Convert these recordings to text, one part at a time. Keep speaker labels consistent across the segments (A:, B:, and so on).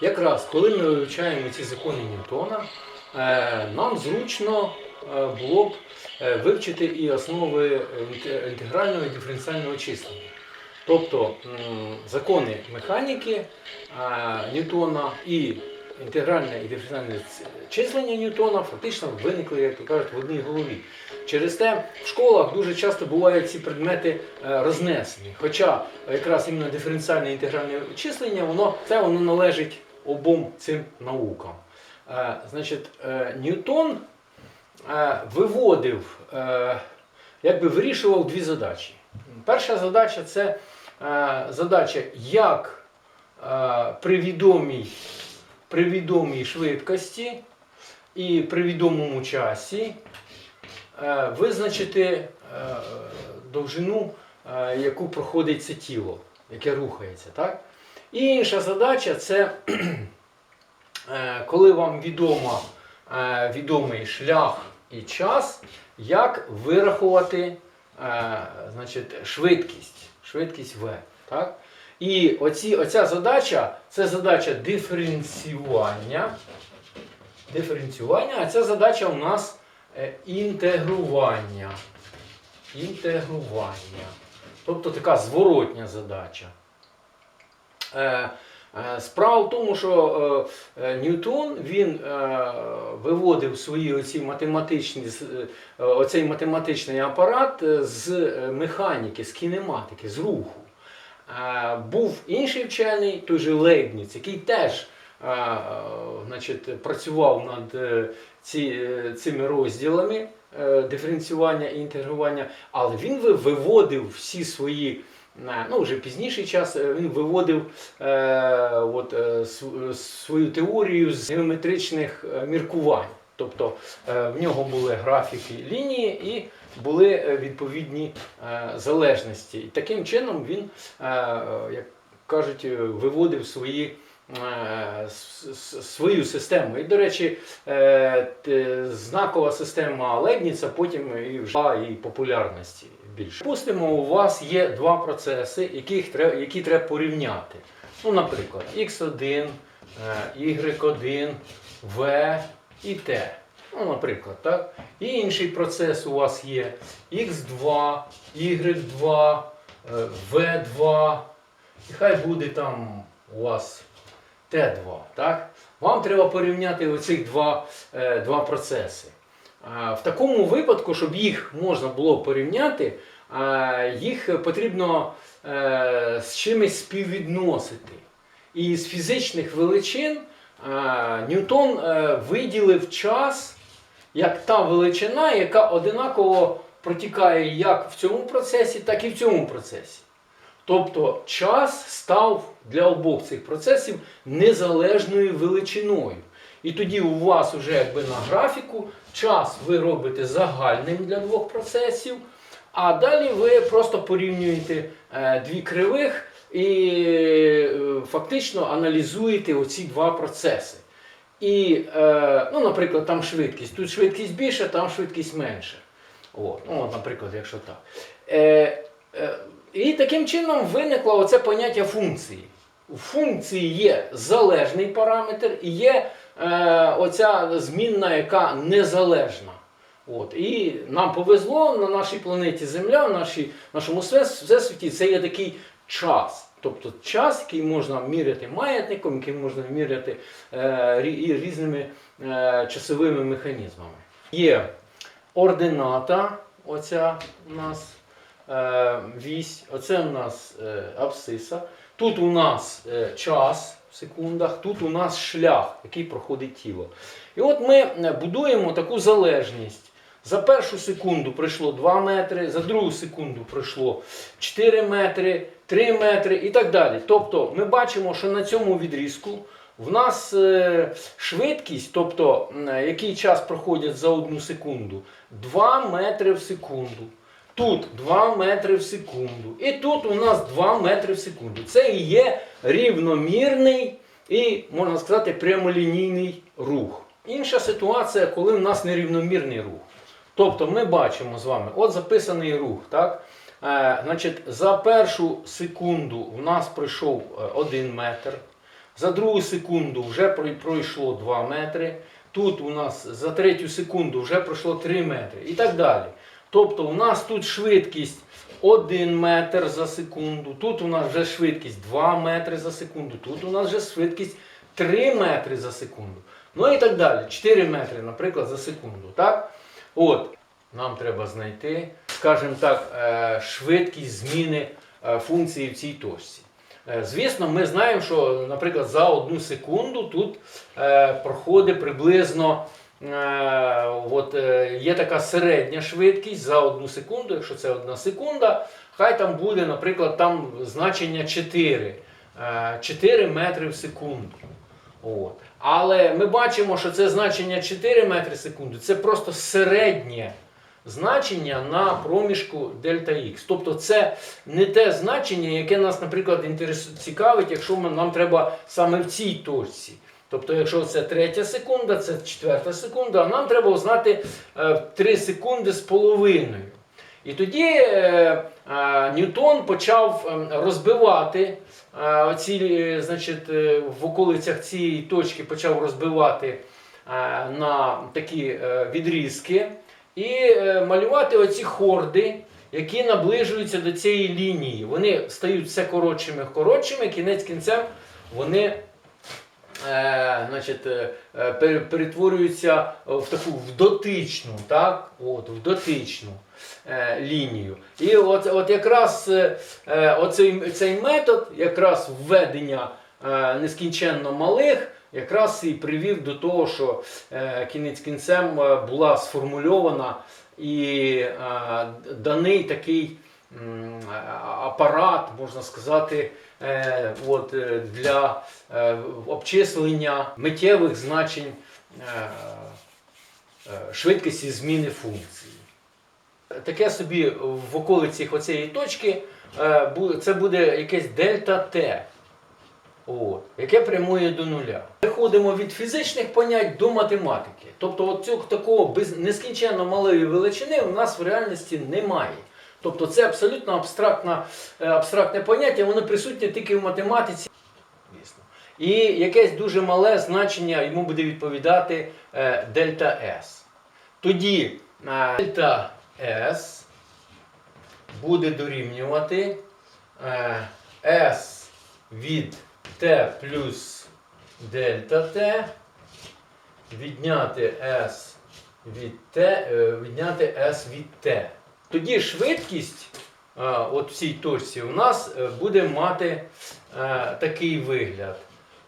A: якраз коли ми вивчаємо ці закони Ньютона, е, нам зручно е, було б е, вивчити і основи інтегрального і диференціального числення. Тобто закони механіки Ньютона і інтегральне і диференціальне числення Ньютона фактично виникли, як то кажуть, в одній голові. Через те в школах дуже часто бувають ці предмети рознесені. Хоча якраз іменно диференціальне і інтегральне числення, воно це воно належить обом цим наукам. Е, Значить, е, Ньютон е, виводив, якби вирішував дві задачі. Перша задача це задача, як при відомій, при відомій швидкості і при відомому часі визначити довжину, яку проходить це тіло, яке рухається. Так? І інша задача це е, коли вам відомо, е, відомий шлях і час, як вирахувати е, значить, швидкість, швидкість V. Так? І оці, оця задача це задача диференціювання. Диференціювання, а ця задача у нас інтегрування. Інтегрування. Тобто така зворотня задача. Е, е, Справа в тому, що е, Ньютон він виводив свої оці математичні, оцей математичний апарат з механіки, з кінематики, з руху. Був інший вчений, той же Лейбніц, який теж значить, працював над ці, цими розділами диференціювання і інтегрування, але він виводив всі свої. Е, Ну, вже пізніший час е, він виводив е, от, е, свою теорію з геометричних е, міркувань. Тобто е, в нього були графіки лінії і були е, відповідні е, залежності. І таким чином він, е, е, як кажуть, е, виводив свої. е, Свою систему. І, до речі, е, знакова система Лейбніца потім і вже і популярності більше. Припустимо, у вас є два процеси, яких треба, які треба порівняти. Ну, наприклад, x1, е, y1, v і t. Ну, наприклад, так? І інший процес у вас є x2, y2, е, v2. І хай буде там у вас Т2. Так? Вам треба порівняти оцих два, е, два процеси. В такому випадку, щоб їх можна було порівняти, їх потрібно е, з чимось співвідносити. І з фізичних величин Ньютон е, виділив час як та величина, яка одинаково протікає як в цьому процесі, так і в цьому процесі. Тобто час став для обох цих процесів незалежною величиною. І тоді у вас вже якби на графіку час ви робите загальним для двох процесів, а далі ви просто порівнюєте е, дві кривих і е, фактично аналізуєте оці два процеси. І, е, ну, наприклад, там швидкість. Тут швидкість більша, там швидкість менша. От, ну, от, наприклад, якщо так. Е, е, і таким чином виникло оце поняття функції. У функції є залежний параметр і є е, оця змінна, яка незалежна. От. І нам повезло на нашій планеті Земля, в нашій, нашому всес- всесвіті, це є такий час. Тобто час, який можна міряти маятником, який можна міряти е, і різними е, часовими механізмами. Є ордината, оця у нас е, вісь, оце у нас е, абсциса. Тут у нас е, час в секундах, тут у нас шлях, який проходить тіло. І от ми е, будуємо таку залежність. За першу секунду пройшло 2 метри, за другу секунду пройшло 4 метри, 3 метри і так далі. Тобто ми бачимо, що на цьому відрізку в нас е, швидкість, тобто е, який час проходить за одну секунду, 2 метри в секунду. Тут 2 метри в секунду. І тут у нас 2 метри в секунду. Це і є рівномірний і, можна сказати, прямолінійний рух. Інша ситуація, коли в нас нерівномірний рух. Тобто ми бачимо з вами, от записаний рух. так? Е, значить, за першу секунду в нас пройшов 1 метр. За другу секунду вже пройшло 2 метри. Тут у нас за третю секунду вже пройшло 3 метри і так далі. Тобто у нас тут швидкість 1 метр за секунду, тут у нас вже швидкість 2 метри за секунду, тут у нас вже швидкість 3 метри за секунду. Ну і так далі. 4 метри, наприклад, за секунду. Так? От, нам треба знайти, скажімо так, е, швидкість зміни е, функції в цій точці. Е, Звісно, ми знаємо, що, наприклад, за одну секунду тут проходить приблизно от, е, є така середня швидкість за одну секунду, якщо це одна секунда, хай там буде, наприклад, там значення 4, е, 4 метри в секунду. От. Але ми бачимо, що це значення 4 метри в секунду це просто середнє значення на проміжку дельта Х. Тобто це не те значення, яке нас, наприклад, цікавить, якщо нам треба саме в цій точці. Тобто, якщо це третя секунда, це четверта секунда, а нам треба узнати е, 3 секунди з половиною. І тоді е, е, Ньютон почав е, розбивати е, оці, е, значить, е, в околицях цієї точки почав розбивати е, на такі е, відрізки і е, малювати оці хорди, які наближуються до цієї лінії. Вони стають все коротшими коротшими, кінець кінцем вони е, значить, е, е, перетворюються в таку в дотичну, так? От, в дотичну е, лінію. І от, от якраз е, е, оцей, цей метод якраз введення е, нескінченно малих. Якраз і привів до того, що е, кінець кінцем е, була сформульована і е, даний такий апарат, можна сказати, е, от, е, для е, обчислення миттєвих значень швидкості зміни функції. Таке собі в околиці оцієї точки це буде якесь дельта Т. Яке прямує до нуля. Переходимо від фізичних понять до математики. Тобто от цього такого нескінченно малої величини у нас в реальності немає. Тобто це абсолютно абстрактна, е, абстрактне поняття, воно присутнє тільки в математиці. І якесь дуже мале значення йому буде відповідати е, дельта S. Тоді е, дельта S буде дорівнювати S від t плюс дельта t, відняти S від е, відняти S від t. Тоді швидкість е, от в цій точці у нас е, буде мати е, такий вигляд.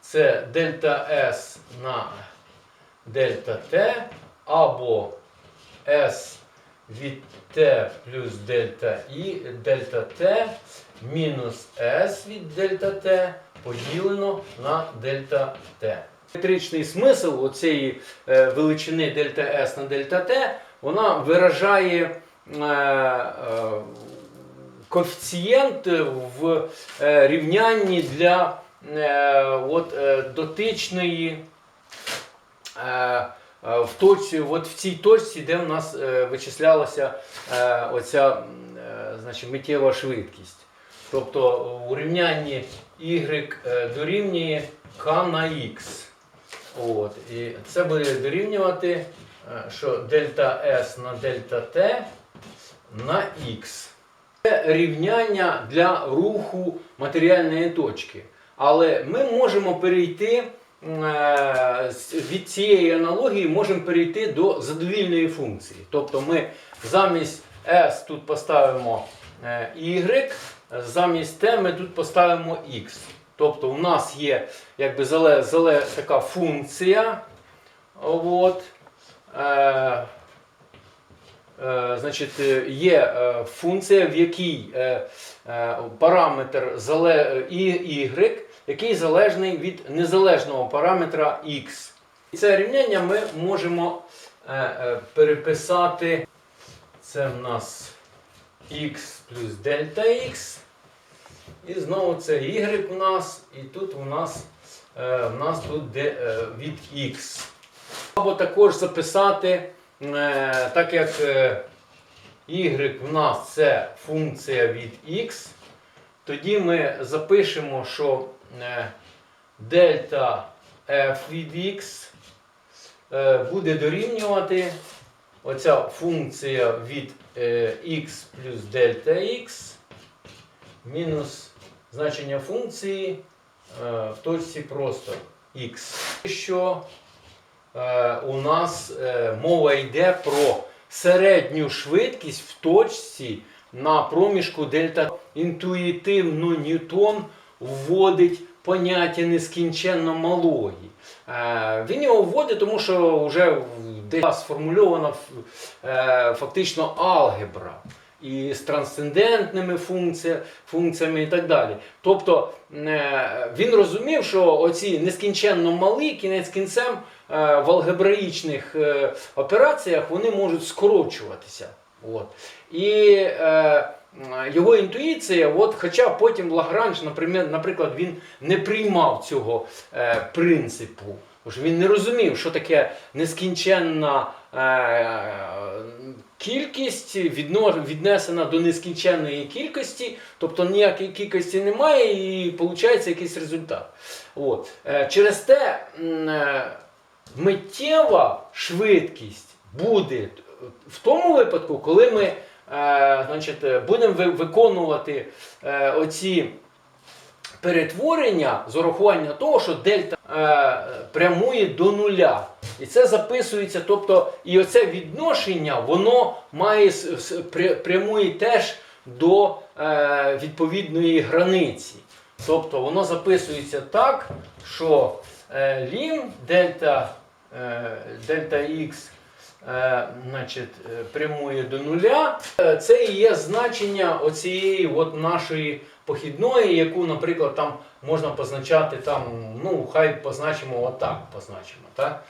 A: Це дельта S на дельта t або S від t плюс дельта І, дельта t мінус S від дельта t поділено на дельта t. Метричний смисл оцієї е, величини дельта S на дельта t, вона виражає коефіцієнт в е, рівнянні для е, от, е, дотичної е, е, в точці, от в цій точці, де у нас е, вичислялася е, оця е, значить, миттєва швидкість. Тобто у рівнянні y е, дорівнює k на x. От, і це буде дорівнювати, е, що дельта S на дельта T на x. Це рівняння для руху матеріальної точки. Але ми можемо перейти е, від цієї аналогії можемо перейти до задовільної функції. Тобто ми замість S тут поставимо е, y, замість t ми тут поставимо x. Тобто у нас є якби зале, зале, така функція. От, Е, Значить, е, є е, функція, в якій е, е, параметр y, який залежний від незалежного параметра x. І це рівняння ми можемо е, е, переписати. Це в нас x плюс дельта x. І знову це y у нас, і тут у нас, е, в нас тут е, від x. Або також записати, е, так як е, y в нас це функція від x, тоді ми запишемо, що е, дельта f від x е, буде дорівнювати оця функція від е, x плюс дельта x мінус значення функції е, в точці просто x. Що е, у нас е, мова йде про середню швидкість в точці на проміжку дельта. Інтуїтивно Ньютон вводить поняття нескінченно малої. Е, Він його вводить, тому що вже сформульована е, фактично алгебра і з трансцендентними функція, функціями і так далі. Тобто е, він розумів, що оці нескінченно малі кінець кінцем е, в алгебраїчних е, операціях вони можуть скорочуватися. От. І е, його інтуїція, от, хоча потім Лагранж, наприклад, він не приймав цього е, принципу. Тож він не розумів, що таке нескінченна кількість віднесена до нескінченної кількості, тобто ніякої кількості немає і виходить якийсь результат. От. Е, через те е, миттєва швидкість буде в тому випадку, коли ми е, значить, будемо виконувати оці перетворення з урахування того, що дельта е, прямує до нуля. І це записується, тобто, і оце відношення, воно має прямує теж до е, відповідної границі. Тобто воно записується так, що е, лім дельта, е, дельта X е, значить, е, прямує до нуля. Е, Це і є значення оцієї от нашої похідної, яку, наприклад, там можна позначати там, ну, хай позначимо отак, позначимо. Так?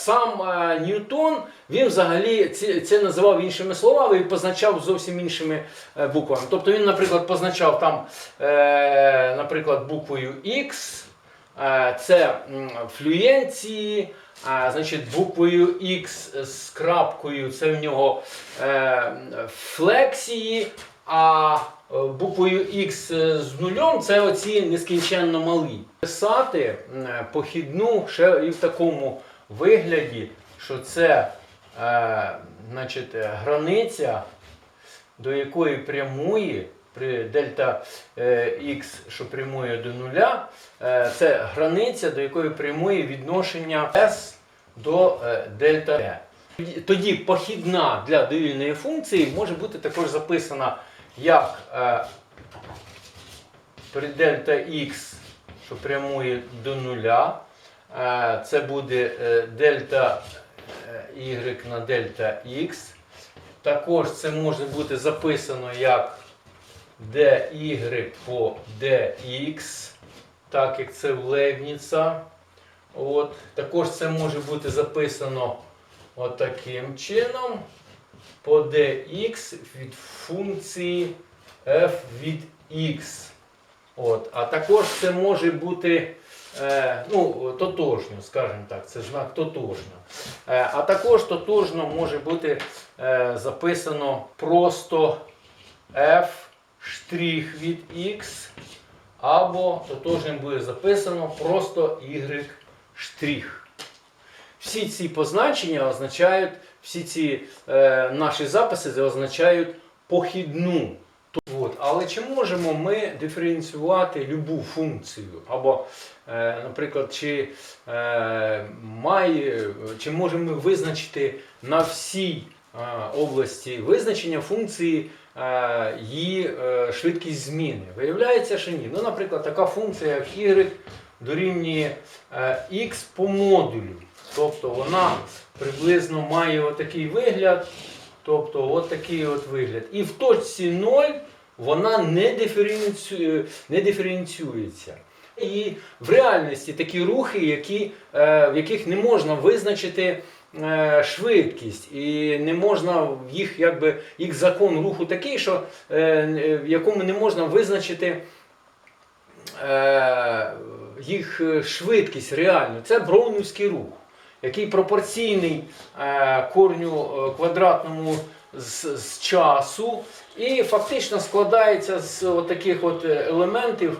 A: Сам е, Ньютон він взагалі це, це називав іншими словами і позначав зовсім іншими е, буквами. Тобто він, наприклад, позначав там, е, наприклад, буквою X, е, це флюєнції, а, значить, буквою X з крапкою це в нього е, флексії, а е, буквою X з нулем це оці нескінченно малі. Писати похідну ще і в такому вигляді, що це е, значить, е, границя, до якої прямує при дельта е, X, що прямує до нуля, е, це границя, до якої прямує відношення S до е, дельта. Тоді- Тоді похідна для довільної функції може бути також записана як е, при дельта X, що прямує до нуля. Е, Це буде е, дельта е, y на дельта x. Також це може бути записано як dy по dx, так як це в Лейбніца. От. Також це може бути записано от чином по dx від функції f від x. От. А також це може бути е, ну, тотожньо, скажімо так, це знак тотожньо. Е, а також тотожно може бути е, записано просто f від x, або тотожним буде записано просто y. Всі ці позначення означають, всі ці е, наші записи означають похідну. От. Але чи можемо ми диференціювати любу функцію? Або, е, наприклад, чи, е, має, чи можемо ми визначити на всій е, області визначення функції е, її е, швидкість зміни? Виявляється, що ні. Ну, наприклад, така функція, як y дорівнює е, x по модулю. Тобто вона приблизно має отакий вигляд. Тобто от такий от вигляд. І в точці 0 вона не, диференціює, не диференціюється. І в реальності такі рухи, які, е, в яких не можна визначити е, швидкість, і не можна їх, якби, їх закон руху такий, що, е, в якому не можна визначити е, їх швидкість реальну. Це броунівський рух, який пропорційний е, корню е, квадратному з, з часу. І фактично складається з таких от елементів